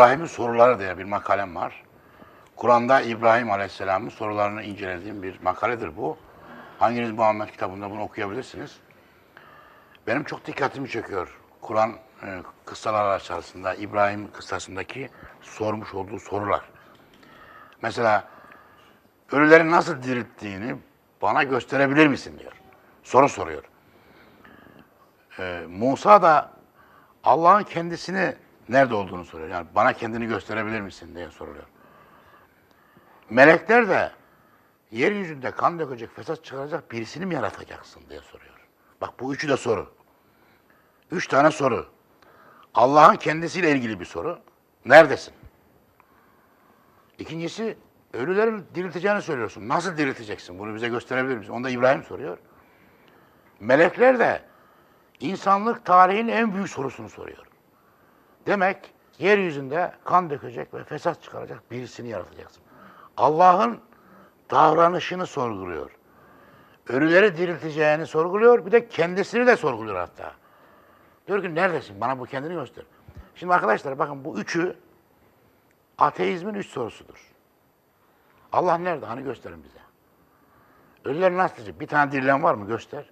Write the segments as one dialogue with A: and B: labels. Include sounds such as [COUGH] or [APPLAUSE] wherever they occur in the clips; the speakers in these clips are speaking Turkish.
A: İbrahim'in soruları diye bir makalem var. Kur'an'da İbrahim Aleyhisselam'ın sorularını incelediğim bir makaledir bu. Hanginiz Muhammed kitabında bunu okuyabilirsiniz. Benim çok dikkatimi çekiyor. Kur'an e, kıssalar arasında İbrahim kıssasındaki sormuş olduğu sorular. Mesela ölüleri nasıl dirilttiğini bana gösterebilir misin diyor. Soru soruyor. Ee, Musa da Allah'ın kendisini nerede olduğunu soruyor. Yani bana kendini gösterebilir misin diye soruluyor. Melekler de yeryüzünde kan dökecek, fesat çıkaracak birisini mi yaratacaksın diye soruyor. Bak bu üçü de soru. Üç tane soru. Allah'ın kendisiyle ilgili bir soru. Neredesin? İkincisi, ölülerin dirilteceğini söylüyorsun. Nasıl dirilteceksin? Bunu bize gösterebilir misin? Onu da İbrahim soruyor. Melekler de insanlık tarihinin en büyük sorusunu soruyor. Demek yeryüzünde kan dökecek ve fesat çıkaracak birisini yaratacaksın. Allah'ın davranışını sorguluyor. Ölüleri dirilteceğini sorguluyor, bir de kendisini de sorguluyor hatta. Diyor ki neredesin? Bana bu kendini göster. Şimdi arkadaşlar bakın bu üçü ateizmin üç sorusudur. Allah nerede? Hani gösterin bize. Ölüler nasıl diyecek? Bir tane dirilen var mı? Göster.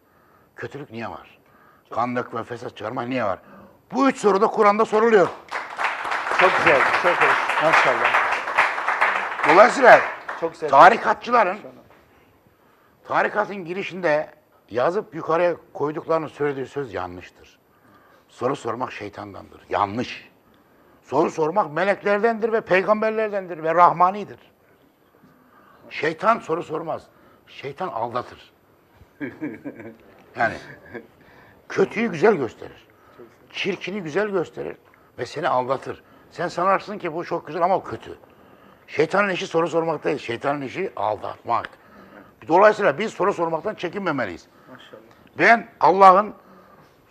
A: Kötülük niye var? Kan dökme, fesat çıkarma niye var? Bu üç soru da Kur'an'da soruluyor.
B: Çok güzel, çok hoş. Maşallah.
A: Dolayısıyla
B: Çok güzel.
A: tarikatçıların tarikatın girişinde yazıp yukarıya koyduklarını söylediği söz yanlıştır. Soru sormak şeytandandır. Yanlış. Soru sormak meleklerdendir ve peygamberlerdendir ve rahmanidir. Şeytan soru sormaz. Şeytan aldatır. Yani kötüyü güzel gösterir. Çirkini güzel gösterir ve seni aldatır. Sen sanarsın ki bu çok güzel ama o kötü. Şeytanın işi soru sormak değil, şeytanın işi aldatmak. Dolayısıyla biz soru sormaktan çekinmemeliyiz.
B: Maşallah.
A: Ben Allah'ın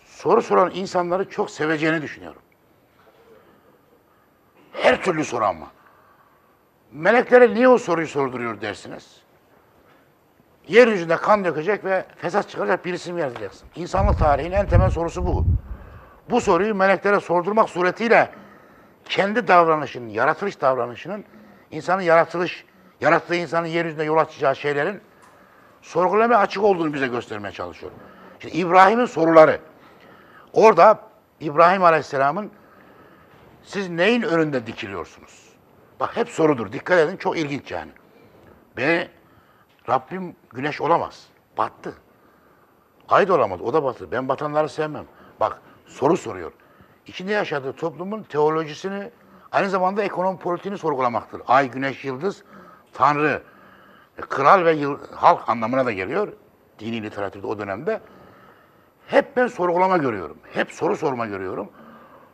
A: soru soran insanları çok seveceğini düşünüyorum. Her türlü soru ama. Meleklere niye o soruyu sorduruyor dersiniz? Yeryüzünde kan dökecek ve fesat çıkaracak birisini mi yaratacaksın? İnsanlık tarihinin en temel sorusu bu. Bu soruyu meleklere sordurmak suretiyle kendi davranışının, yaratılış davranışının, insanın yaratılış, yarattığı insanın yeryüzünde yol açacağı şeylerin sorgulamaya açık olduğunu bize göstermeye çalışıyor. Şimdi İbrahim'in soruları. Orada İbrahim Aleyhisselam'ın siz neyin önünde dikiliyorsunuz? Bak hep sorudur. Dikkat edin çok ilginç yani. Beni Rabbim güneş olamaz. Battı. Ay da olamaz. O da batı. Ben batanları sevmem. Bak soru soruyor. İçinde yaşadığı toplumun teolojisini aynı zamanda ekonomi politiğini sorgulamaktır. Ay, güneş, yıldız, tanrı, e, kral ve yıl- halk anlamına da geliyor. Dini literatürde o dönemde. Hep ben sorgulama görüyorum. Hep soru sorma görüyorum.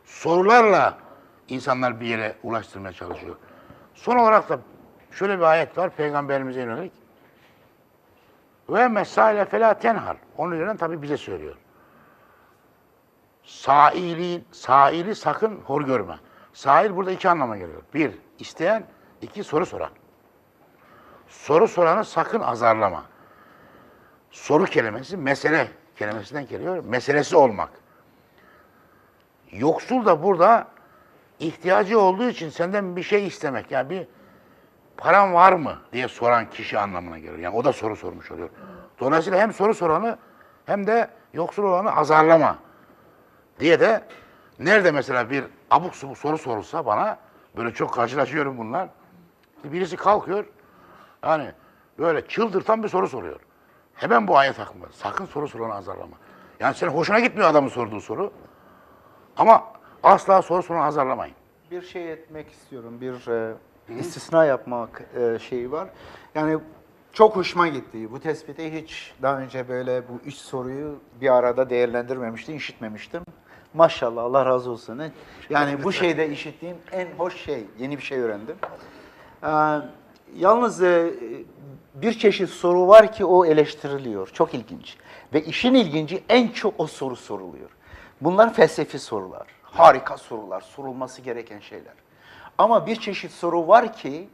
A: Sorularla insanlar bir yere ulaştırmaya çalışıyor. Son olarak da şöyle bir ayet var Peygamberimize yönelik. Ve mesaile felâ tenhar. Onun üzerinden tabii bize söylüyor. Saili, saili sakın hor görme. Sail burada iki anlama geliyor. Bir, isteyen. iki soru soran. Soru soranı sakın azarlama. Soru kelimesi mesele kelimesinden geliyor. Meselesi olmak. Yoksul da burada ihtiyacı olduğu için senden bir şey istemek. Yani bir param var mı diye soran kişi anlamına geliyor. Yani o da soru sormuş oluyor. Dolayısıyla hem soru soranı hem de yoksul olanı azarlama diye de nerede mesela bir abuk subuk soru sorulsa bana böyle çok karşılaşıyorum bunlar. Birisi kalkıyor yani böyle çıldırtan bir soru soruyor. Hemen bu ayet aklımda. Sakın soru soranı azarlama. Yani senin hoşuna gitmiyor adamın sorduğu soru. Ama asla soru soranı azarlamayın.
B: Bir şey etmek istiyorum. Bir e, istisna yapmak e, şeyi var. Yani çok hoşuma gitti. Bu tespiti hiç daha önce böyle bu üç soruyu bir arada değerlendirmemiştim, işitmemiştim. Maşallah Allah razı olsun. Yani bu şeyde işittiğim en hoş şey. Yeni bir şey öğrendim. Ee, yalnız e, bir çeşit soru var ki o eleştiriliyor. Çok ilginç. Ve işin ilginci en çok o soru soruluyor. Bunlar felsefi sorular. Harika sorular, sorulması gereken şeyler. Ama bir çeşit soru var ki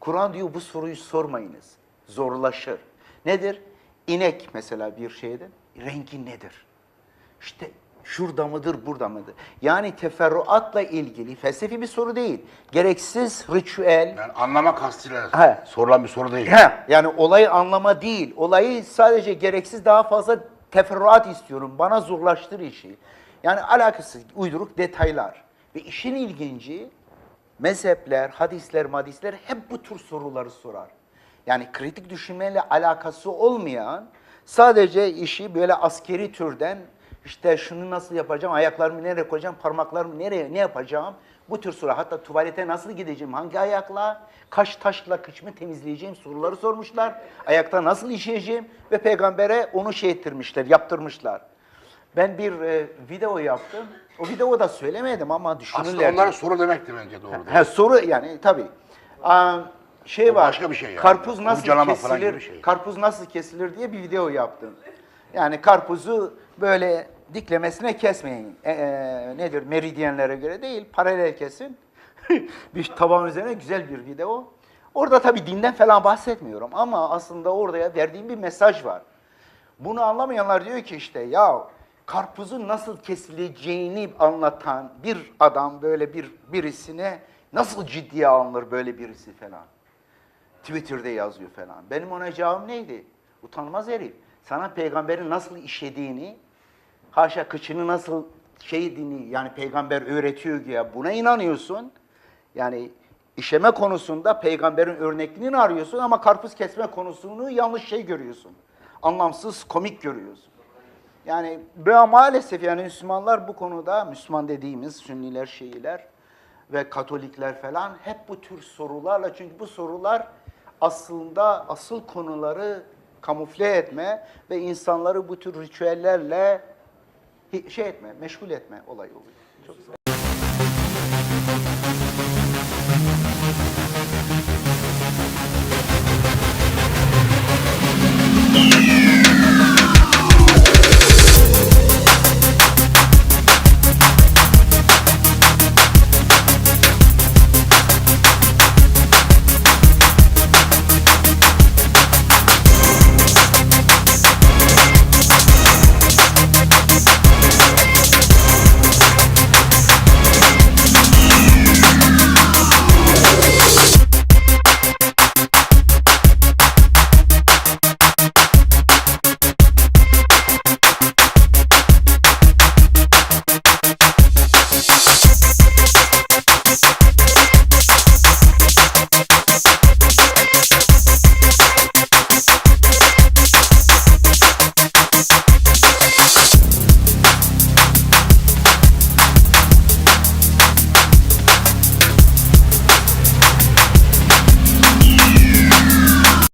B: Kur'an diyor bu soruyu sormayınız. Zorlaşır. Nedir? İnek mesela bir şeyde rengi nedir? İşte Şurada mıdır, burada mıdır? Yani teferruatla ilgili felsefi bir soru değil. Gereksiz ritüel,
A: Yani anlama kastıyla
B: He.
A: sorulan bir soru değil.
B: He, yani olayı anlama değil. Olayı sadece gereksiz daha fazla teferruat istiyorum. Bana zorlaştır işi. Yani alakasız, uyduruk detaylar. Ve işin ilginci mezhepler, hadisler, madisler hep bu tür soruları sorar. Yani kritik düşünmeyle alakası olmayan sadece işi böyle askeri türden işte şunu nasıl yapacağım, ayaklarımı nereye koyacağım, parmaklarımı nereye, ne yapacağım? Bu tür soru. Hatta tuvalete nasıl gideceğim, hangi ayakla, kaş taşla kıçımı temizleyeceğim soruları sormuşlar. Ayakta nasıl işeyeceğim ve peygambere onu şey ettirmişler, yaptırmışlar. Ben bir e, video yaptım. O videoda söylemedim ama düşünürler.
A: Aslında onlara soru demekti bence doğru.
B: Ha, soru yani tabii. Aa, şey
A: O
B: var.
A: başka bir şey yani.
B: Karpuz nasıl kesilir?
A: şey.
B: Karpuz nasıl kesilir diye bir video yaptım. Yani karpuzu böyle diklemesine kesmeyin. E, e, nedir? Meridyenlere göre değil, paralel kesin. [LAUGHS] bir taban üzerine güzel bir video. Orada tabii dinden falan bahsetmiyorum ama aslında orada verdiğim bir mesaj var. Bunu anlamayanlar diyor ki işte ya karpuzun nasıl kesileceğini anlatan bir adam böyle bir birisine nasıl ciddiye alınır böyle birisi falan. Twitter'da yazıyor falan. Benim ona cevabım neydi? Utanmaz herif. Sana peygamberin nasıl işlediğini, haşa kıçını nasıl şeydiğini yani peygamber öğretiyor ya buna inanıyorsun. Yani işeme konusunda peygamberin örnekliğini arıyorsun ama karpuz kesme konusunu yanlış şey görüyorsun. Anlamsız, komik görüyorsun. Yani ve maalesef yani Müslümanlar bu konuda, Müslüman dediğimiz Sünniler, Şiiler ve Katolikler falan hep bu tür sorularla çünkü bu sorular aslında asıl konuları kamufle etme ve insanları bu tür ritüellerle şey etme, meşgul etme olayı oluyor. Çok güzel.